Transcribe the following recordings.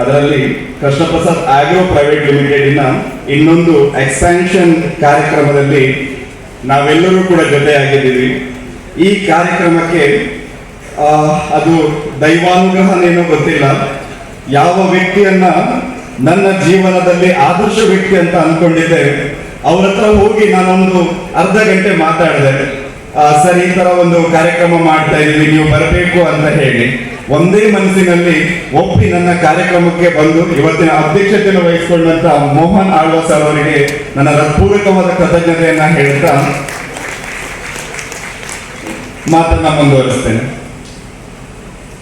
ಅದರಲ್ಲಿ Krishnaprasad agro private ಲಿಮಿಟೆಡಿನ ಇನ್ನೊಂದು expansion ಕಾರ್ಯಕ್ರಮದಲ್ಲಿ ನಾವೆಲ್ಲರೂ ಕೂಡ ಜೊತೆಯಾಗಿದ್ದೀವಿ. ಈ ಕಾರ್ಯಕ್ರಮಕ್ಕೆ ಅದು ದೈವಾನುಗ್ರಹನೇನೋ ಗೊತ್ತಿಲ್ಲ. ಯಾವ ವ್ಯಕ್ತಿಯನ್ನ ನನ್ನ ಜೀವನದಲ್ಲಿ ಆದರ್ಶ ವ್ಯಕ್ತಿ ಅಂತ ಅನ್ಕೊಂಡಿದ್ದೆ, ಅವ್ರ ಹತ್ರ ಹೋಗಿ ನಾನೊಂದು ಅರ್ಧ ಗಂಟೆ ಮಾತಾಡಿದೆ. ಸರ್, ಈ ತರ ಒಂದು ಕಾರ್ಯಕ್ರಮ ಮಾಡ್ತಾ ಇದ್ವಿ, ನೀವು ಬರಬೇಕು ಅಂತ ಹೇಳಿ. ಒಂದೇ ಮನಸ್ಸಿನಲ್ಲಿ ಒಪ್ಪಿ ನನ್ನ ಕಾರ್ಯಕ್ರಮಕ್ಕೆ ಬಂದು ಇವತ್ತಿನ ಅಧ್ಯಕ್ಷತೆಯನ್ನು ವಹಿಸಿಕೊಂಡಂತ ಮೋಹನ್ ಆಳ್ವ ಸರ್ ಅವರಿಗೆ ನನ್ನ ಹೃತ್ಪೂರ್ವಕವಾದ ಕೃತಜ್ಞತೆಯನ್ನ ಹೇಳ್ತಾ ಮಾತನ್ನ ಮುಂದುವರಿಸ್ತೇನೆ.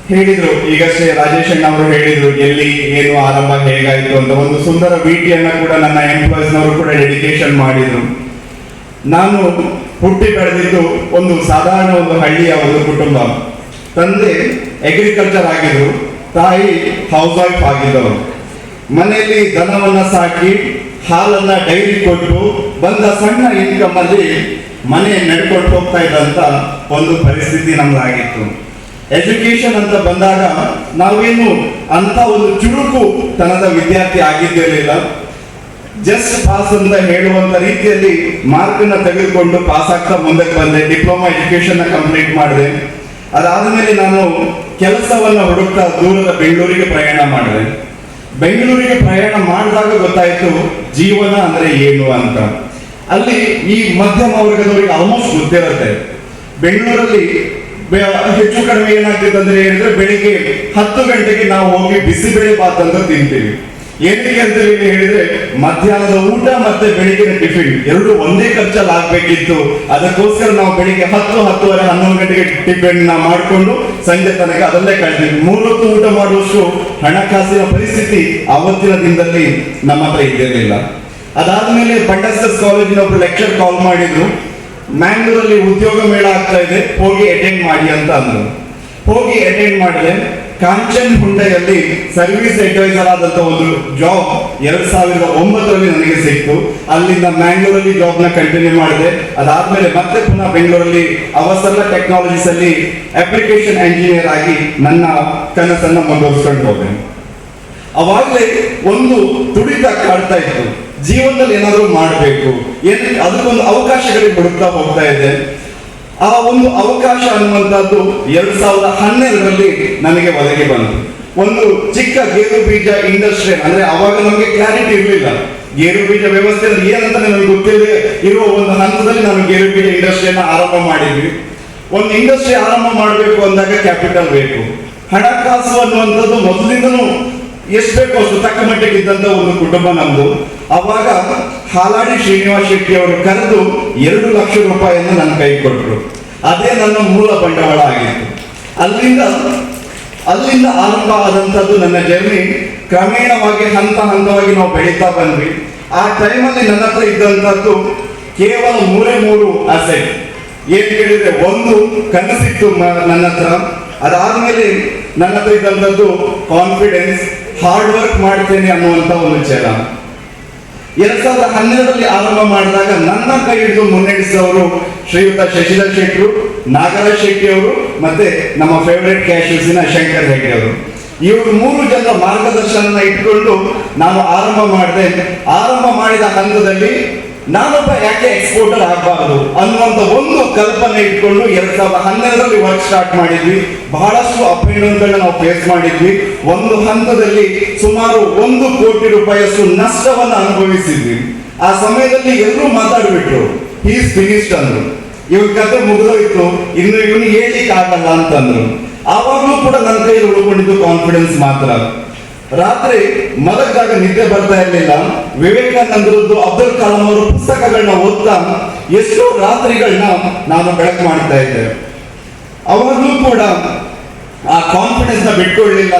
ಹೇಳಿದ್ರು, ಈಗಷ್ಟೇ ರಾಜೇಶ್ ಅಣ್ಣ ಅವರು ಹೇಳಿದ್ರು, ಎಲ್ಲಿ, ಏನು ಆರಂಭ ಹೇಗಾಯಿತು ಅಂತ ಒಂದು ಸುಂದರ ಭೇಟಿಯನ್ನ ಕೂಡ ನನ್ನ ಎಂಪ್ಲಾಯ್ಸ್ ನವರು ಕೂಡ ಡೆಡಿಕೇಶನ್ ಮಾಡಿದ್ರು. ನಾನು ಹುಟ್ಟಿ ಬೆಳೆದಿದ್ದು ಒಂದು ಸಾಧಾರಣ ಒಂದು ಹಳ್ಳಿಯ ಒಂದು ಕುಟುಂಬ. ತಂದೆ ಅಗ್ರಿಕಲ್ಚರ್ ಆಗಿದ್ರು ತಾಯಿ ಹೌಸ್ ವೈಫ್ ಆಗಿದ್ದವರು ಮನೆಯಲ್ಲಿ ದನವನ್ನ ಸಾಕಿ, ಹಾಲನ್ನ ಡೈರಿ ಕೊಟ್ಟು, ಬಂದ ಸಣ್ಣ ಇನ್ಕಮ್ ಅಲ್ಲಿ ಮನೆ ನಡ್ಕೊಂಡು ಹೋಗ್ತಾ ಇದ್ದಂತ ಒಂದು ಪರಿಸ್ಥಿತಿ ನಮ್ದಾಗಿತ್ತು. ಎಜುಕೇಶನ್ ಅಂತ ಬಂದಾಗ ನಾವೇನು ಅಂತ ಒಂದು ಚುರುಕು ತನದ ವಿದ್ಯಾರ್ಥಿ ಆಗಿದ್ದಿರಲಿಲ್ಲ ಜಸ್ಟ್ ಪಾಸ್ ಅಂತ ಹೇಳುವಂತ ರೀತಿಯಲ್ಲಿ ಮಾರ್ಕ್ ತೆಗೆದುಕೊಂಡು ಪಾಸ್ ಆಗ್ತಾ ಮುಂದಕ್ಕೆ ಬಂದೆ ಡಿಪ್ಲೊಮಾ ಎಜುಕೇಶನ್ ಕಂಪ್ಲೀಟ್ ಮಾಡಿದೆ. ಅದಾದ್ಮೇಲೆ ನಾನು ಕೆಲಸವನ್ನ ಹುಡುಕ್ತಾ ದೂರದ ಬೆಂಗಳೂರಿಗೆ ಪ್ರಯಾಣ ಮಾಡಿದೆ. ಬೆಂಗಳೂರಿಗೆ ಪ್ರಯಾಣ ಮಾಡಿದಾಗ ಗೊತ್ತಾಯಿತು ಜೀವನ ಅಂದ್ರೆ ಏನು ಅಂತ. ಅಲ್ಲಿ ಈ ಮಧ್ಯಮ ವರ್ಗದವರಿಗೆ ಆಲ್ಮೋಸ್ಟ್ ಗೊತ್ತಿರುತ್ತೆ ಬೆಂಗಳೂರಲ್ಲಿ ಹೆಚ್ಚು ಕಡಿಮೆ ಏನಾಗ್ತಿತ್ತು ಅಂದ್ರೆ ಹೇಳಿದ್ರೆ ಬೆಳಿಗ್ಗೆ ಹತ್ತು ಗಂಟೆಗೆ ನಾವು ಹೋಗಿ ಬಿಸಿಬೇಳೆ ಬಾತ್ ಅಂತ ತಿಂತೀವಿ. ಏನಕ್ಕೆ ಅಂತ ಹೇಳಿ ಹೇಳಿದ್ರೆ, ಮಧ್ಯಾಹ್ನದ ಊಟ ಮತ್ತೆ ಬೆಳಿಗ್ಗಿನ ಟಿಫಿನ್. ಎರಡು ಒಂದೇ ಖರ್ಚಲ್ಲಿ ಆಗ್ಬೇಕಿತ್ತು. ಅದಕ್ಕೋಸ್ಕರ ನಾವು ಬೆಳಿಗ್ಗೆ ಹತ್ತು, ಹತ್ತುವರೆ, ಹನ್ನೊಂದು ಗಂಟೆಗೆ ಟಿಫಿನ್ನ ಮಾಡಿಕೊಂಡು ಸಂಜೆ ತನಕ ಅದನ್ನೇ ಕಳ್ತೀವಿ ಮೂರೊತ್ತು ಊಟ ಮಾಡುವಷ್ಟು ಹಣಕಾಸಿನ ಪರಿಸ್ಥಿತಿ ಆವತ್ತಿನ ದಿನದಲ್ಲಿ ನಮ್ಮ ಹತ್ರ ಇದ್ದಿರಲಿಲ್ಲ. ಅದಾದ್ಮೇಲೆ ಬಂಡಸ್ಟರ್ಸ್ ಕಾಲೇಜಿನ ಒಬ್ರು ಲೆಕ್ಚರ್ ಕಾಲ್ ಮಾಡಿದ್ರು. ಮ್ಯಾಂಗ್ಳೂರಲ್ಲಿ ಉದ್ಯೋಗ ಮೇಳ ಆಗ್ತಾ ಇದೆ. ಹೋಗಿ ಅಟೆಂಡ್ ಮಾಡಿ ಅಂತ ಅಂದ್ರು. ಹೋಗಿ ಅಟೆಂಡ್ ಮಾಡಿದೆ. ಕಾಂಚನ್ ಹುಂಡೆಯಲ್ಲಿ ಸರ್ವಿಸ್ ಅಡ್ವೈಸರ್ ಆದಂತ ಒಂದು ಜಾಬ್ ಎರಡ್ ಸಾವಿರದ ಒಂಬತ್ತರಲ್ಲಿ ನನಗೆ ಸಿಕ್ತು. ಅಲ್ಲಿಂದ ಮ್ಯಾಂಗ್ಳೂರಲ್ಲಿ ಜಾಬ್ನ ಕಂಟಿನ್ಯೂ ಮಾಡಿದೆ. ಅದಾದ್ಮೇಲೆ ಮತ್ತೆ ಪುನಃ ಬೆಂಗಳೂರಲ್ಲಿ ಅವಸರ ಟೆಕ್ನಾಲಜೀಸ್ ಅಲ್ಲಿ ಅಪ್ಲಿಕೇಶನ್ ಎಂಜಿನಿಯರ್ ಆಗಿ ನನ್ನ ಕನಸನ್ನ ಮುಂದುವರಿಸ್ಕೊಂಡು ಹೋದೆ. ಅವಾಗಲೇ ಒಂದು ತುಡಿತ ಕಾಡ್ತಾ ಇತ್ತು. ಜೀವನದಲ್ಲಿ ಏನಾದರೂ ಮಾಡಬೇಕು. ಅದಕ್ಕೊಂದು ಅವಕಾಶಗಳಿಗೆ ಹುಡುಕ್ತಾ ಹೋಗ್ತಾ ಇದೆ ಆ ಒಂದು ಅವಕಾಶ ಅನ್ನುವಂಥದ್ದು ಎರಡ್ ಸಾವಿರದ ಹನ್ನೆರಡರಲ್ಲಿ ನನಗೆ ಒದಗಿ ಬಂತು. ಒಂದು ಚಿಕ್ಕ ಗೇರು ಬೀಜ ಇಂಡಸ್ಟ್ರಿ ಅಂದ್ರೆ ಅವಾಗ ನಮಗೆ ಕ್ಲಾರಿಟಿ ಇರಲಿಲ್ಲ. ಗೇರು ಬೀಜ ವ್ಯವಸ್ಥೆ ಏನಂತ ನನಗೆ ಗೊತ್ತಿಲ್ಲ ಇರುವ ಒಂದು ಹಂತದಲ್ಲಿ ನಾನು ಗೇರು ಬೀಜ ಇಂಡಸ್ಟ್ರಿಯನ್ನ ಆರಂಭ ಮಾಡಿದ್ವಿ. ಒಂದು ಇಂಡಸ್ಟ್ರಿ ಆರಂಭ ಮಾಡಬೇಕು ಅಂದಾಗ ಕ್ಯಾಪಿಟಲ್ ಬೇಕು. ಹಣಕಾಸು ಅನ್ನುವಂಥದ್ದು ಮೊದಲಿಂದನೂ ಎಷ್ಟು ಬೇಕೋ ಅಷ್ಟು ತಕ್ಕ ಮಟ್ಟಿಗೆ ಇದ್ದಂತ ಒಂದು ಕುಟುಂಬ ನಮ್ದು. ಅವಾಗ ಹಾಲಾಡಿ ಶ್ರೀನಿವಾಸ್ ಶೆಟ್ಟಿ ಅವರು ಕರೆದು ಎರಡು ಲಕ್ಷ ರೂಪಾಯಿಯನ್ನು ನನ್ನ ಕೈ ಕೊಟ್ಟರು. ಅದೇ ನನ್ನ ಮೂಲ ಬಂಡವಾಳ ಆಗಿತ್ತು. ಅಲ್ಲಿಂದ ಅಲ್ಲಿಂದ ಆರಂಭ ಆದಂಥದ್ದು ನನ್ನ ಜರ್ನಿ. ಕ್ರಮೇಣವಾಗಿ ಹಂತ ಹಂತವಾಗಿ ನಾವು ಬೆಳೀತಾ ಬಂದ್ವಿ. ಆ ಟೈಮಲ್ಲಿ ನನ್ನ ಹತ್ರ ಇದ್ದಂಥದ್ದು ಕೇವಲ ಮೂರೇ ಮೂರು ಅಸೆಟ್ ಏನ್ ಕೇಳಿದ್ರೆ ಒಂದು ಕನಸಿತ್ತು ನನ್ನ ಹತ್ರ. ಅದಾದ್ಮೇಲೆ ನನ್ನ ಹತ್ರ ಇದ್ದಂಥದ್ದು ಕಾನ್ಫಿಡೆನ್ಸ್ ಹಾರ್ಡ್ ವರ್ಕ್ ಮಾಡ್ತೇನೆ ಅನ್ನುವಂಥ ಒಂದು ಛಲ. ಎರಡ್ ಸಾವಿರದ ಹನ್ನೆರಡರಲ್ಲಿ ಆರಂಭ ಮಾಡಿದಾಗ ನನ್ನ ಕೈ ಹಿಡಿದು ಮುನ್ನಡೆಸಿದವರು ಶ್ರೀಯುತ ಶಶಿಧರ್ ಶೆಟ್ಟರು ನಾಗರಾಜ್ ಶೆಟ್ಟಿ ಅವರು ಮತ್ತೆ ನಮ್ಮ ಫೇವರೇಟ್ ಕ್ಯಾಶಿಯರ್ಸಿನ ಶಂಕರ್ ಹೆಗ್ಡೆ ಅವರು. ಇವರು ಮೂರು ಜನರ ಮಾರ್ಗದರ್ಶನ ಇಟ್ಕೊಂಡು ನಾವು ಆರಂಭ ಮಾಡಿದೆ, ಆರಂಭ ಮಾಡಿದ ಹಂತದಲ್ಲಿ ನಾನೊಬ್ಬ ಯಾಕೆ ಎಕ್ಸ್ಪೋರ್ಟರ್ ಆಗಬಾರದು ಅನ್ನುವಂತ ಒಂದು ಕಲ್ಪನೆ ಇಟ್ಕೊಂಡು ಎರಡ್ ಸಾವಿರದ ಹನ್ನೆರಡರಲ್ಲಿ ವರ್ಕ್ ಸ್ಟಾರ್ಟ್ ಮಾಡಿದ್ವಿ. ಬಹಳಷ್ಟು ಅಪ್ ನಾವು ಫೇಸ್ ಮಾಡಿದ್ವಿ. ಒಂದು ಹಂತದಲ್ಲಿ ಸುಮಾರು ಒಂದು ಕೋಟಿ ರೂಪಾಯಿಯಷ್ಟು ನಷ್ಟವನ್ನ ಅನುಭವಿಸಿದ್ವಿ. ಆ ಸಮಯದಲ್ಲಿ ಎಲ್ಲರೂ ಮಾತಾಡ್ಬಿಟ್ರು ಈಸ್ ಫಿನಿಶ್ಡ್ ಅಂದ್ರು. ಇವ್ರ ಕತೆ ಮುಗಿದೋಯ್ತು, ಇನ್ನು ಇವನು ಹೇಳಿಕ್ ಆಗಲ್ಲ ಅಂತಂದ್ರು. ಆವಾಗಲೂ ಕೂಡ ನನ್ನ ಕೈಯಲ್ಲಿ ಉಳ್ಕೊಂಡಿದ್ದು ಕಾನ್ಫಿಡೆನ್ಸ್ ಮಾತ್ರ. ರಾತ್ರಿ ಮಲಗಿದಾಗ ನಿದ್ದೆ ಬರ್ತಾ ಇರಲಿಲ್ಲ. ವಿವೇಕಾನಂದರದ್ದು ಅಬ್ದುಲ್ ಕಲಾಂ ಅವರ ಪುಸ್ತಕಗಳನ್ನ ಓದ್ತಾ ಎಷ್ಟೋ ರಾತ್ರಿಗಳನ್ನ ನಾನು ಬೆಳಕು ಮಾಡ್ತಾ ಇದ್ದೆ. ಅವಾಗಲೂ ಕೂಡ ಆ ಕಾನ್ಫಿಡೆನ್ಸ್ನ ಬಿಟ್ಕೊಳ್ಳಿಲ್ಲ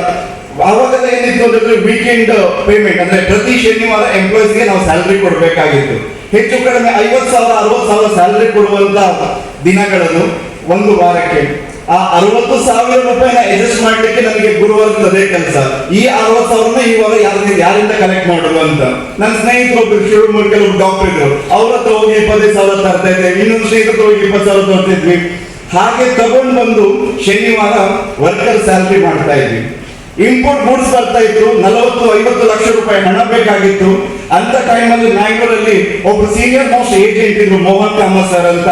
ಅವಾಗೆಲ್ಲ ಏನಿತ್ತು ಅಂದ್ರೆ ವೀಕೆಂಡ್ ಪೇಮೆಂಟ್ ಅಂದ್ರೆ ಪ್ರತಿ ಶನಿವಾರ ಎಂಪ್ಲಾಯ್ಸ್ಗೆ ನಾವು ಸ್ಯಾಲರಿ ಕೊಡಬೇಕಾಗಿತ್ತು. ಹೆಚ್ಚು ಕಡಿಮೆ ಐವತ್ತು ಸಾವಿರ, ಅರವತ್ತು ಸಾವಿರ ಸ್ಯಾಲರಿ ಕೊಡುವಂತ ದಿನಗಳನ್ನು ಒಂದು ವಾರಕ್ಕೆ ಆ ಅರವತ್ತು ಸಾವಿರ ರೂಪಾಯಿನ ಅಡ್ಜಸ್ಟ್ ಮಾಡ್ಲಿಕ್ಕೆ ನನಗೆ ಗುರುವಾರದಿಂದ ಅದೇ ಕೆಲಸ. ಈ ಅರವತ್ತು ಸಾವಿರನ ಇವಾಗ ಯಾರಿಂದ ಯಾರಿಂದ ಕಲೆಕ್ಟ್ ಮಾಡೋದು ಅಂತ. ನನ್ನ ಸ್ನೇಹಿತರು ಒಬ್ರು ಶಿವಮೊಗ್ಗ ಕೆಲವರು ಡಾಕ್ಟರ್ ಇದ್ರು. ಅವ್ರ ಹತ್ರ ಹೋಗಿ ಇಪ್ಪತ್ತೈದು ಸಾವಿರ ತರ್ತಾ ಇದ್ದೆ. ಇನ್ನೊಂದು ಸ್ನೇಹಿತರ ಹೋಗಿ ಇಪ್ಪತ್ತು ಸಾವಿರ ತರ್ತಿದ್ವಿ ಹಾಗೆ ತಗೊಂಡು ಬಂದು ಶನಿವಾರ ವರ್ಕರ್ ಸ್ಯಾಲ್ರಿ ಮಾಡ್ತಾ ಇದ್ವಿ. ಇಂಪೋರ್ಟ್ ಗೂಡ್ಸ್ ಬರ್ತಾ ಇತ್ತು. ನಲವತ್ತು, ಐವತ್ತು ಲಕ್ಷ ರೂಪಾಯಿ ಹಣ ಬೇಕಾಗಿತ್ತು. ಅಂತ ಟೈಮಲ್ಲಿ ಮ್ಯಾಂಗ್ಳೂರಲ್ಲಿ ಒಬ್ರು ಸೀನಿಯರ್ ಮೋಸ್ಟ್ ಏಜೆಂಟ್ ಇದ್ರು, ಮೋಹನ್ ಕಾಮತ್ ಸರ್ ಅಂತ.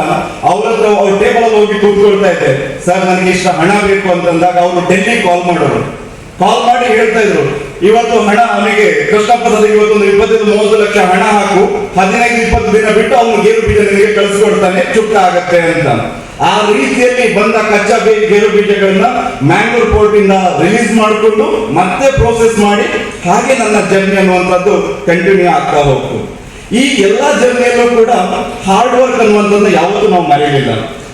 ಅವ್ರ ಹತ್ರ ಅವ್ರ ಟೇಬಲ್ ಹೋಗಿ ಕೂತ್ಕೊಳ್ತಾ ಇದ್ದೆ. ಸರ್ ನನಗೆ ಇಷ್ಟ ಹಣ ಬೇಕು ಅಂತಂದಾಗ ಅವರು ಡೆಲ್ಲಿ ಕಾಲ್ ಮಾಡೋರು. ಕಾಲ್ ಮಾಡಿ ಹೇಳ್ತಾ ಇದ್ರು. ಇವತ್ತು ಹಣ ಅವನಿಗೆ ಕೃಷ್ಣಪ್ಪ ಸರ್ ಇವತ್ತೊಂದು ಇಪ್ಪತ್ತೈದು, ಮೂವತ್ತು ಲಕ್ಷ ಹಣ ಹಾಕು. ಹದಿನೈದು, ಇಪ್ಪತ್ತು ದಿನ ಬಿಟ್ಟು ಅವನು ಗೇರು ಬೀಜ ನಿನಗೆ ಕಳಿಸ್ಕೊಡ್ತಾನೆ ಚುಟ್ಟ ಆಗತ್ತೆ ಅಂತ. ಆ ರೀತಿಯಲ್ಲಿ ಬಂದ ಕಚ್ಚಾ ಬೇ ಗೇರು ಬೀಜಗಳನ್ನ ಮ್ಯಾಂಗ್ಳೂರ್ ಪೋರ್ಟ್ ಇಂದ ರಿಲೀಸ್ ಮಾಡಿಕೊಂಡು ಮತ್ತೆ ಪ್ರೋಸೆಸ್ ಮಾಡಿ ಹಾಗೆ ನನ್ನ ಜರ್ನಿ ಅನ್ನುವಂಥದ್ದು ಕಂಟಿನ್ಯೂ ಆಗ್ತಾ ಹೋಗ್ತು. ಈ ಎಲ್ಲ ಜರ್ನಿಯಲ್ಲೂ ಕೂಡ ಹಾರ್ಡ್ ವರ್ಕ್ ಅನ್ನುವಂಥದ್ದು ಯಾವತ್ತೂ ನಾವು ಮರೆಯಲಿಲ್ಲ.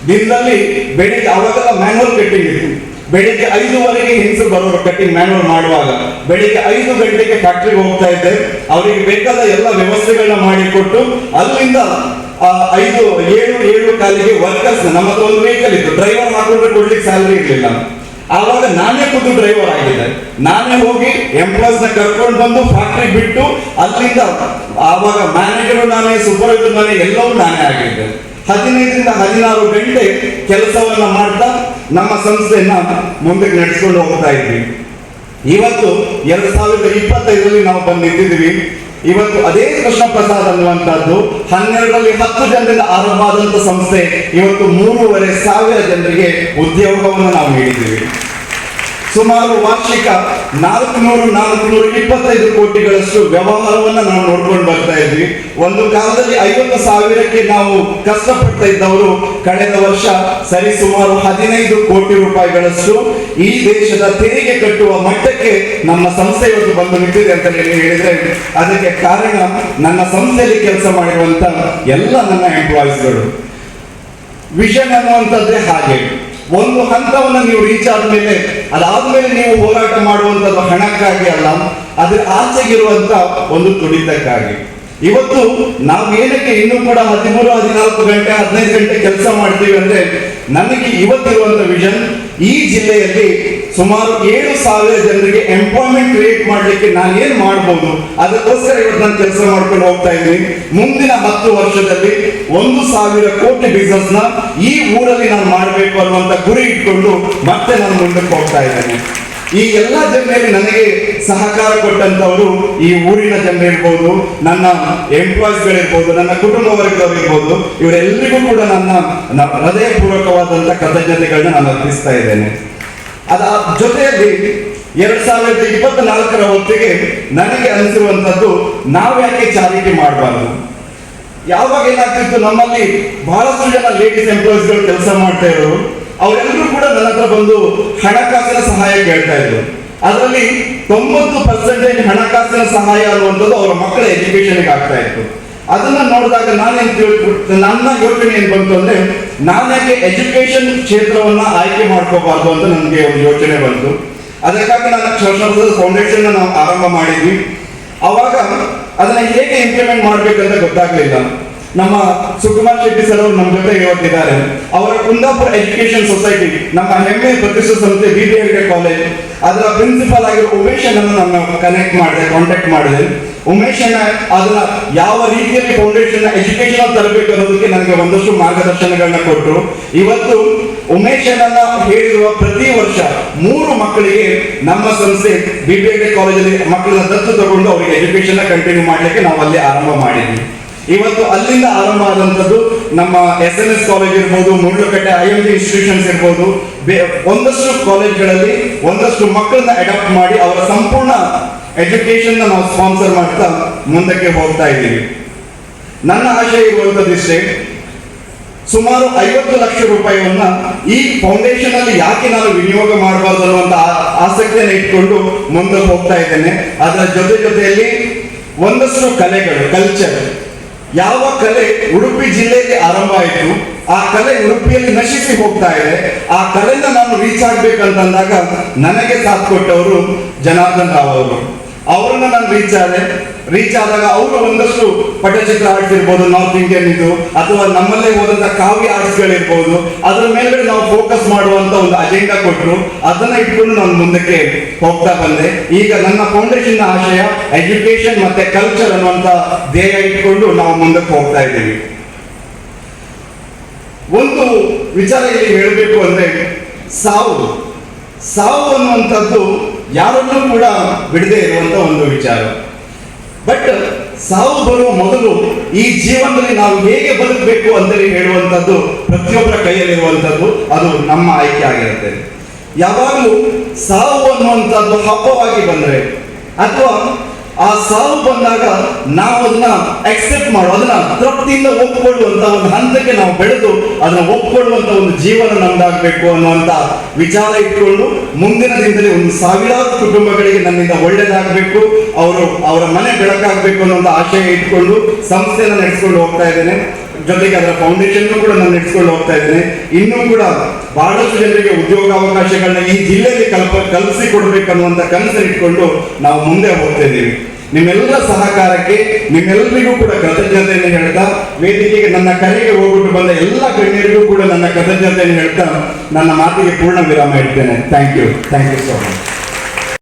ದಿನದಲ್ಲಿ ಬೆಳಿಗ್ಗೆ ಅವಾಗೆಲ್ಲ ಮ್ಯಾನ್ಯಲ್ ಕಟ್ಟಿಂಗ್ ಇತ್ತು. ಬೆಳಿಗ್ಗೆ ಐದುವರೆಗೆ ಹೆಂಗಸರು ಬರೋರು ಕಟ್ಟಿಂಗ್ ಮ್ಯಾನ್ಯಲ್ ಮಾಡುವಾಗ, ಬೆಳಿಗ್ಗೆ ಐದು ಗಂಟೆಗೆ ಫ್ಯಾಕ್ಟ್ರಿಗೆ ಹೋಗ್ತಾ ಇದ್ದೆ. ಅವರಿಗೆ ಬೇಕಾದ ಎಲ್ಲ ವ್ಯವಸ್ಥೆಗಳನ್ನ ಮಾಡಿಕೊಟ್ಟು ಅಲ್ಲಿಂದ ಐದು, ಏಳು ಏಳು ಕಾಲಿಗೆ ವರ್ಕರ್ಸ್ ನಮ್ಮ ಹತ್ರ ಒಂದು ವೆಹಿಕಲ್ ಇತ್ತು. ಡ್ರೈವರ್ ಹಾಕೊಂಡ್ರೆ ಕೊಡ್ಲಿಕ್ಕೆ ಸ್ಯಾಲ್ರಿ ಇರಲಿಲ್ಲ. ಆವಾಗ ನಾನೇ ಖುದ್ದು ಡ್ರೈವರ್ ಆಗಿದ್ದೆ. ನಾನೇ ಹೋಗಿ ಎಂಪ್ಲಾಯ್ಸ್ನ ಕರ್ಕೊಂಡು ಬಂದು ಫ್ಯಾಕ್ಟ್ರಿ ಬಿಟ್ಟು ಅಲ್ಲಿಂದ ಆವಾಗ ಮ್ಯಾನೇಜರ್ ನಾನೇ ಸೂಪರ್ವೈಸರ್ ನಾನೇ, ಎಲ್ಲವೂ ನಾನೇ ಆಗಿದ್ದೆ. ಹದಿನೈದರಿಂದ ಹದಿನಾರು ಗಂಟೆ ಕೆಲಸವನ್ನ ಮಾಡ್ತಾ ನಮ್ಮ ಸಂಸ್ಥೆಯನ್ನ ಮುಂದಕ್ಕೆ ನಡೆಸ್ಕೊಂಡು ಹೋಗ್ತಾ ಇದ್ವಿ. ಇವತ್ತು ಎರಡ್ ಸಾವಿರದ ಇಪ್ಪತ್ತೈದರಲ್ಲಿ ನಾವು ಬಂದು ನಿಂತಿದ್ದೀವಿ ಇವತ್ತು ಅದೇ ಕೃಷ್ಣ ಪ್ರಸಾದ್ ಅನ್ನುವಂಥದ್ದು ಹನ್ನೆರಡರಲ್ಲಿ ಹತ್ತು ಜನರಿಂದ ಆರಂಭ ಆದಂತ ಸಂಸ್ಥೆ ಇವತ್ತು ಮೂರುವರೆ ಸಾವಿರ ಜನರಿಗೆ ಉದ್ಯೋಗವನ್ನು ನಾವು ನೀಡಿದ್ದೀವಿ. ಸುಮಾರು ವಾರ್ಷಿಕ ನಾಲ್ಕು ನೂರು ನಾಲ್ಕು ನೂರು, ಇಪ್ಪತ್ತೈದು ಕೋಟಿಗಳಷ್ಟು ವ್ಯವಹಾರವನ್ನ ನಾವು ನೋಡ್ಕೊಂಡು ಬರ್ತಾ ಇದ್ವಿ. ಒಂದು ಕಾಲದಲ್ಲಿ ಐವತ್ತು ಸಾವಿರಕ್ಕೆ ನಾವು ಕಷ್ಟಪಡ್ತಾ ಇದ್ದವರು ಕಳೆದ ವರ್ಷ ಸರಿ ಸುಮಾರು ಹದಿನೈದು ಕೋಟಿ ರೂಪಾಯಿಗಳಷ್ಟು ಈ ದೇಶದ ತೆರಿಗೆ ಕಟ್ಟುವ ಮಟ್ಟಕ್ಕೆ ನಮ್ಮ ಸಂಸ್ಥೆ ಇವತ್ತು ಬಂದು ನಿಂತಿದೆ ಅಂತ ಹೇಳಿದ್ರೆ ಅದಕ್ಕೆ ಕಾರಣ ನನ್ನ ಸಂಸ್ಥೆಯಲ್ಲಿ ಕೆಲಸ ಮಾಡಿರುವಂತ ಎಲ್ಲ ನನ್ನ ಎಂಪ್ಲಾಯೀಸ್ಗಳು ವಿಷನ್ ಅನ್ನುವಂಥದ್ದೇ ಹಾಗೆ. ಒಂದು ಹಂತವನ್ನು ನೀವು ರೀಚ್ ಆದ್ಮೇಲೆ, ಅದಾದ್ಮೇಲೆ ನೀವು ಹೋರಾಟ ಮಾಡುವಂಥದ್ದು ಹಣಕ್ಕಾಗಿ ಅಲ್ಲ, ಅದ್ರ ಆಚೆಗಿರುವಂತ ಒಂದು ತುಡಿತಕ್ಕಾಗಿ. ಇವತ್ತು ನಾವು ಏನಕ್ಕೆ ಇನ್ನೂ ಕೂಡ ಹದಿಮೂರು, ಹದಿನಾಲ್ಕು ಗಂಟೆ, ಹದಿನೈದು ಗಂಟೆ ಕೆಲಸ ಮಾಡ್ತೀವಿ ಅಂದ್ರೆ ನನಗೆ ಇವತ್ತಿರುವಂತ ವಿಷನ್ ಈ ಜಿಲ್ಲೆಯಲ್ಲಿ ಸುಮಾರು ಏಳು ಸಾವಿರ ಜನರಿಗೆ ಎಂಪ್ಲಾಯ್ಮೆಂಟ್ ಕ್ರಿಯೇಟ್ ಮಾಡಲಿಕ್ಕೆ ನಾನು ಏನು ಮಾಡ್ಬೋದು? ಅದಕ್ಕೋಸ್ಕರ ಇವತ್ತು ನಾನು ಕೆಲಸ ಮಾಡ್ಕೊಂಡು ಹೋಗ್ತಾ ಇದ್ದೀನಿ. ಮುಂದಿನ ಹತ್ತು ವರ್ಷದಲ್ಲಿ ಒಂದು ಸಾವಿರ ಕೋಟಿ ಬಿಸ್ನೆಸ್ನ ಈ ಊರಲ್ಲಿ ನಾನು ಮಾಡಬೇಕು ಅನ್ನುವಂತ ಗುರಿ ಇಟ್ಕೊಂಡು ಮತ್ತೆ ನಾನು ಮುಂದಕ್ಕೆ ಹೋಗ್ತಾ ಇದ್ದೇನೆ. ಈ ಎಲ್ಲ ಜನರಲ್ಲಿ ನನಗೆ ಸಹಕಾರ ಕೊಟ್ಟಂತವರು ಈ ಊರಿನ ಜನರಿರ್ಬೋದು, ನನ್ನ ಎಂಪ್ಲಾಯ್ಸ್ ಗಳಿರ್ಬೋದು ನನ್ನ ಕುಟುಂಬ ವರ್ಗದವರಿರ್ಬೋದು, ಇವರೆಲ್ಲರಿಗೂ ಕೂಡ ನನ್ನ ಹೃದಯಪೂರ್ವಕವಾದಂತ ಕೃತಜ್ಞತೆಗಳನ್ನ ನಾನು ಅರ್ಪಿಸ್ತಾ ಇದ್ದೇನೆ. ಅದ ಜೊತೆಯಲ್ಲಿ ಎರಡ್ ಸಾವಿರದ ಇಪ್ಪತ್ನಾಲ್ಕರ ಹೊತ್ತಿಗೆ ನನಗೆ ಅನಿಸಿರುವಂತದ್ದು ನಾವು ಯಾಕೆ ಚಾರಿಟಿ ಮಾಡಬಾರ್ದು? ಯಾವಾಗ ಏನಾಗ್ತಿತ್ತು ನಮ್ಮಲ್ಲಿ ಬಹಳಷ್ಟು ಜನ ಲೇಡೀಸ್ ಎಂಪ್ಲಾಯ್ಸ್ಗಳು ಕೆಲಸ ಮಾಡ್ತಾ ಇರೋರು. ಅವರೆಲ್ಲರೂ ಕೂಡ ನನ್ನ ಹತ್ರ ಬಂದು ಹಣಕಾಸಿನ ಸಹಾಯ ಕೇಳ್ತಾ ಇದ್ರು. ಅದರಲ್ಲಿ ತೊಂಬತ್ತು ಪರ್ಸೆಂಟೇಜ್ ಹಣಕಾಸಿನ ಸಹಾಯ ಅನ್ನುವಂಥದ್ದು ಅವರ ಮಕ್ಕಳ ಎಜುಕೇಶನ್ಗೆ ಆಗ್ತಾ ಇತ್ತು. ಅದನ್ನ ನೋಡಿದಾಗ ನಾನೇನ್ ನನ್ನ ಯೋಚನೆ ಏನ್ ಬಂತು ಅಂದ್ರೆ ನಾನ್ಯಾಕೆ ಎಜುಕೇಶನ್ ಕ್ಷೇತ್ರವನ್ನ ಆಯ್ಕೆ ಮಾಡ್ಕೋಬಾರ್ದು ಅಂತ ನನಗೆ ಒಂದು ಯೋಚನೆ ಬಂತು. ಅದಕ್ಕಾಗಿ ನಾನು ಕ್ಷೇತ್ರದ ಫೌಂಡೇಶನ್ ನಾವು ಆರಂಭ ಮಾಡಿದ್ವಿ. ಅವಾಗ ಅದನ್ನ ಹೇಗೆ ಇಂಪ್ಲಿಮೆಂಟ್ ಮಾಡ್ಬೇಕಂತ ಗೊತ್ತಾಗ್ಲಿಲ್ಲ. ನಮ್ಮ ಸುಕುಮಾರ್ ಶೆಟ್ಟಿ ಸರ್ ಅವರು ನಮ್ಮ ಜೊತೆ ಇವತ್ತಿದ್ದಾರೆ. ಅವರ ಕುಂದಾಪುರ ಎಜುಕೇಶನ್ ಸೊಸೈಟಿ ನಮ್ಮ ಹೆಮ್ಮೆ ಪ್ರತಿಷ್ಠಿತ ಸಂಸ್ಥೆ ಬಿ ಬಿ ಕಾಲೇಜ್ ಅದರ ಪ್ರಿನ್ಸಿಪಾಲ್ ಆಗಿರೋ ಉಮೇಶ್ ಅನ್ನು ನಾನು ಕನೆಕ್ಟ್ ಮಾಡಿದೆ ಕಾಂಟ್ಯಾಕ್ಟ್ ಮಾಡಿದೆ. ಉಮೇಶ್ ಅಣ್ಣ ಅದನ್ನ ಯಾವ ರೀತಿಯಲ್ಲಿ ಫೌಂಡೇಶನ್ ಎಜುಕೇಶನ್ ತರಬೇಕು ಅನ್ನೋದಕ್ಕೆ ನನಗೆ ಒಂದಷ್ಟು ಮಾರ್ಗದರ್ಶನಗಳನ್ನ ಕೊಟ್ಟರು ಇವತ್ತು ಉಮೇಶ್ ಅಣ್ಣ ಹೇಳಿರುವ ಪ್ರತಿ ವರ್ಷ ಮೂರು ಮಕ್ಕಳಿಗೆ ನಮ್ಮ ಸಂಸ್ಥೆ ಬಿ ಬಿ ಕಾಲೇಜಲ್ಲಿ ಮಕ್ಕಳನ್ನ ದತ್ತು ತಗೊಂಡು ಅವರಿಗೆ ಎಜುಕೇಶನ್ ಕಂಟಿನ್ಯೂ ಮಾಡ್ಲಿಕ್ಕೆ ನಾವು ಅಲ್ಲಿ ಆರಂಭ ಮಾಡಿದ್ವಿ. ಇವತ್ತು ಅಲ್ಲಿಂದ ಆರಂಭ ಆದಂತದ್ದು ನಮ್ಮ ಎಸ್ ಎನ್ ಎಸ್ ಕಾಲೇಜ್ ಇರ್ಬೋದು, Mullukatte I M D institutions ಇರ್ಬೋದು ಒಂದಷ್ಟು ಕಾಲೇಜ್ಗಳಲ್ಲಿ ಒಂದಷ್ಟು ಮಕ್ಕಳನ್ನ ಅಡಾಪ್ಟ್ ಮಾಡಿ ಅವರ ಸಂಪೂರ್ಣ ಎಜುಕೇಶನ್ ನಾವು ಸ್ಪಾನ್ಸರ್ ಮಾಡ್ತಾ ಮುಂದಕ್ಕೆ ಹೋಗ್ತಾ ಇದ್ದೀವಿ. ನನ್ನ ಆಶಯ ಇರುವಂತದ್ದಿಷ್ಟೇ ಸುಮಾರು ಐವತ್ತು ಲಕ್ಷ ರೂಪಾಯಿಯನ್ನ ಈ ಫೌಂಡೇಶನ್ ಅಲ್ಲಿ ಯಾಕೆ ನಾನು ವಿನಿಯೋಗ ಮಾಡಬಾರ್ದು ಅನ್ನುವಂತ ಆಸಕ್ತಿಯನ್ನು ಇಟ್ಕೊಂಡು ಮುಂದೆ ಹೋಗ್ತಾ ಇದ್ದೇನೆ. ಅದರ ಜೊತೆ ಜೊತೆಯಲ್ಲಿ ಒಂದಷ್ಟು ಕಲೆಗಳು ಕಲ್ಚರ್ ಯಾವ ಕಲೆ ಉಡುಪಿ ಜಿಲ್ಲೆಯಲ್ಲಿ ಆರಂಭ ಆಯಿತು, ಆ ಕಲೆ ಉಡುಪಿಯಲ್ಲಿ ನಶಿಸಿ ಹೋಗ್ತಾ ಇದೆ, ಆ ಕಲೆನ ನಾನು ರೀಚ್ ಆಗ್ಬೇಕಂತಂದಾಗ ನನಗೆ ಸಾಥ್ ಕೊಟ್ಟವರು ಜನಾರ್ದನ್ ರಾವ್ ಅವರು. ಅವ್ರನ್ನ ನಾನು ರೀಚ್ ಆದೆ. ರೀಚ್ ಆದಾಗ ಅವರು ಒಂದಷ್ಟು ಪಟಚಿತ್ರ ಆರ್ಟ್ಸ್ ಇರ್ಬೋದು ನಾರ್ತ್ ಇಂಡಿಯನ್ ಇದು ಅಥವಾ ನಮ್ಮಲ್ಲೇ ಹೋದಂತ ಕಾವ್ಯ ಆರ್ಟ್ಸ್ಗಳಿರ್ಬೋದು. ಅದರ ಮೇಲ್ಗಡೆ ನಾವು ಫೋಕಸ್ ಮಾಡುವಂತ ಒಂದು ಅಜೆಂಡಾ ಕೊಟ್ಟರು ಅದನ್ನ ಇಟ್ಕೊಂಡು ನಾನು ಮುಂದಕ್ಕೆ ಹೋಗ್ತಾ ಬಂದೆ. ಈಗ ನನ್ನ ಫೌಂಡೇಶನ್ ಆಶಯ ಎಜುಕೇಶನ್ ಮತ್ತೆ ಕಲ್ಚರ್ ಅನ್ನುವಂತ ಧ್ಯೇಯ ಇಟ್ಕೊಂಡು ನಾವು ಮುಂದಕ್ಕೆ ಹೋಗ್ತಾ ಇದ್ದೀವಿ. ಒಂದು ವಿಚಾರ ಇಲ್ಲಿ ಹೇಳಬೇಕು ಅಂದ್ರೆ, ಸಾವು. ಸಾವು ಅನ್ನುವಂಥದ್ದು ಯಾರನ್ನೂ ಕೂಡ ಬಿಡದೆ ಇರುವಂತ ಒಂದು ವಿಚಾರ. ಬಟ್ ಸಾವು ಬರುವ ಮೊದಲು ಈ ಜೀವನದಲ್ಲಿ ನಾವು ಹೇಗೆ ಬದುಕಬೇಕು ಅಂತೇಳಿ ಹೇಳುವಂಥದ್ದು ಪ್ರತಿಯೊಬ್ಬರ ಕೈಯಲ್ಲಿರುವಂಥದ್ದು ಅದು ನಮ್ಮ ಆಯ್ಕೆ ಆಗಿರುತ್ತೆ. ಯಾವಾಗಲೂ ಸಾವು ಅನ್ನುವಂಥದ್ದು ಹಬ್ಬವಾಗಿ ಬಂದರೆ ಅಥವಾ ಆ ಸಾವು ಬಂದಾಗ ನಾವು ಅದನ್ನ ಅಕ್ಸೆಪ್ಟ್ ಮಾಡೋ, ಅದನ್ನ ತೃಪ್ತಿಯಿಂದ ಒಪ್ಪಿಕೊಳ್ಳುವಂತ ಒಂದು ಹಂತಕ್ಕೆ ನಾವು ಬೆಳೆದು ಅದನ್ನ ಒಪ್ಪಿಕೊಳ್ಳುವಂತ ಒಂದು ಜೀವನ ನಮ್ದಾಗಬೇಕು ಅನ್ನುವಂತ ವಿಚಾರ ಇಟ್ಕೊಂಡು ಮುಂದಿನ ದಿನದಲ್ಲಿ ಒಂದು ಸಾವಿರಾರು ಕುಟುಂಬಗಳಿಗೆ ನನ್ನಿಂದ ಒಳ್ಳೇದಾಗಬೇಕು, ಅವರು ಅವರ ಮನೆ ಬೆಳಕಾಗಬೇಕು ಅನ್ನುವಂತ ಆಶಯ ಇಟ್ಕೊಂಡು ಸಂಸ್ಥೆಯನ್ನು ನಡೆಸ್ಕೊಂಡು ಹೋಗ್ತಾ ಇದ್ದೇನೆ. ಜೊತೆಗೆ ಅದರ ಫೌಂಡೇಶನ್ ಕೂಡ ನಾನು ನಡೆಸ್ಕೊಂಡು ಹೋಗ್ತಾ ಇದ್ದೇನೆ. ಇನ್ನೂ ಕೂಡ ಬಹಳಷ್ಟು ಜನರಿಗೆ ಉದ್ಯೋಗಾವಕಾಶಗಳನ್ನ ಈ ಜಿಲ್ಲೆಯಲ್ಲಿ ಕಲ್ಪ ಕಲ್ಪಿಸಿ ಕೊಡಬೇಕನ್ನುವಂಥ ಕನಸು ಇಟ್ಕೊಂಡು ನಾವು ಮುಂದೆ ಹೋಗ್ತಾ ಇದ್ದೀವಿ. ನಿಮ್ಮೆಲ್ಲ ಸಹಕಾರಕ್ಕೆ ನಿಮ್ಮೆಲ್ಲರಿಗೂ ಕೂಡ ಕೃತಜ್ಞತೆಯನ್ನು ಹೇಳ್ತಾ, ವೇದಿಕೆಗೆ ನನ್ನ ಕರೆಗೆ ಹೋಗ್ಬಿಟ್ಟು ಬಂದ ಎಲ್ಲ ಗಣ್ಯರಿಗೂ ಕೂಡ ನನ್ನ ಕೃತಜ್ಞತೆಯನ್ನು ಹೇಳ್ತಾ ನನ್ನ ಮಾತಿಗೆ ಪೂರ್ಣ ವಿರಾಮ ಇಡ್ತೇನೆ. Thank you thank you so much